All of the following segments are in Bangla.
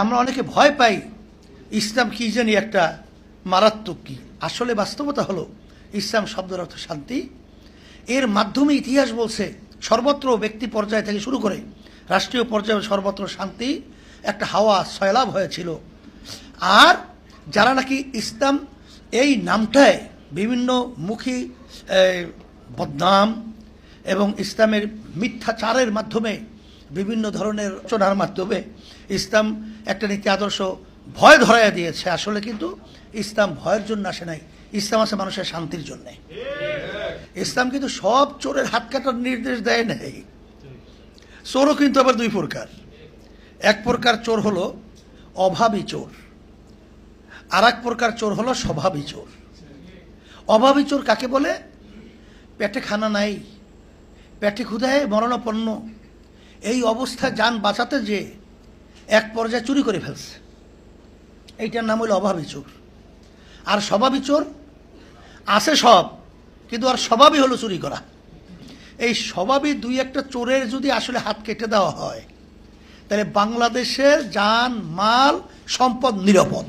আমরা অনেকে ভয় পাই, ইসলাম কি জানি একটা মারাত্মক কি? আসলে বাস্তবতা হলো, ইসলাম শব্দের অর্থ শান্তি। এর মাধ্যমে ইতিহাস বলছে, সর্বত্র ব্যক্তি পর্যায় থেকে শুরু করে রাষ্ট্রীয় পর্যায়ে সর্বত্র শান্তি, একটা হাওয়া সয়লাভ হয়েছিল। আর যারা নাকি ইসলাম এই নামটায় বিভিন্ন মুখী বদনাম এবং ইসলামের মিথ্যাচারের মাধ্যমে বিভিন্ন ধরনের রচনার মাধ্যমে ইসলাম একটা নীতি আদর্শ ভয় ধরাইয়া দিয়েছে। আসলে কিন্তু ইসলাম ভয়ের জন্য আসে নাই। ইসলাম আছে মানুষের শান্তির জন্যে। ইসলাম কিন্তু সব চোরের হাত কাটার নির্দেশ দেয় নাই। চোরও কিন্তু আবার দুই প্রকার। এক প্রকার চোর হলো অভাবী চোর আর এক প্রকার চোর হলো স্বভাবী চোর। অভাবী চোর কাকে বলে? পেটে খানা নাই, পেটে ক্ষুধায় মরণাপন্ন এই অবস্থায় যান বাঁচাতে যে এক পর্যায়ে চুরি করে ফেলছে। এইটার নাম হলো অভাবী চোর। আর স্বভাবী চোর আছে সব, কিন্তু আর স্বভাবই হলো চুরি করা। এই স্বভাবই দুই একটা চোরের যদি আসলে হাত কেটে দেওয়া হয়, তাহলে বাংলাদেশের যান, মাল, সম্পদ নিরাপদ।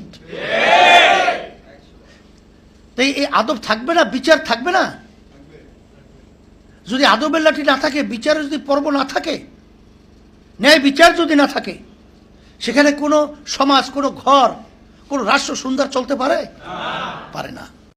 তাই এই আদব থাকবে না, বিচার থাকবে না? যদি আদবের লাঠি না থাকে, বিচারের যদি পর্ব না থাকে ন্যায় বিচার যদি না থাকে সেখানে কোনো সমাজ কোনো ঘর কোনো রাষ্ট্র সুন্দর চলতে পারে? পারে না।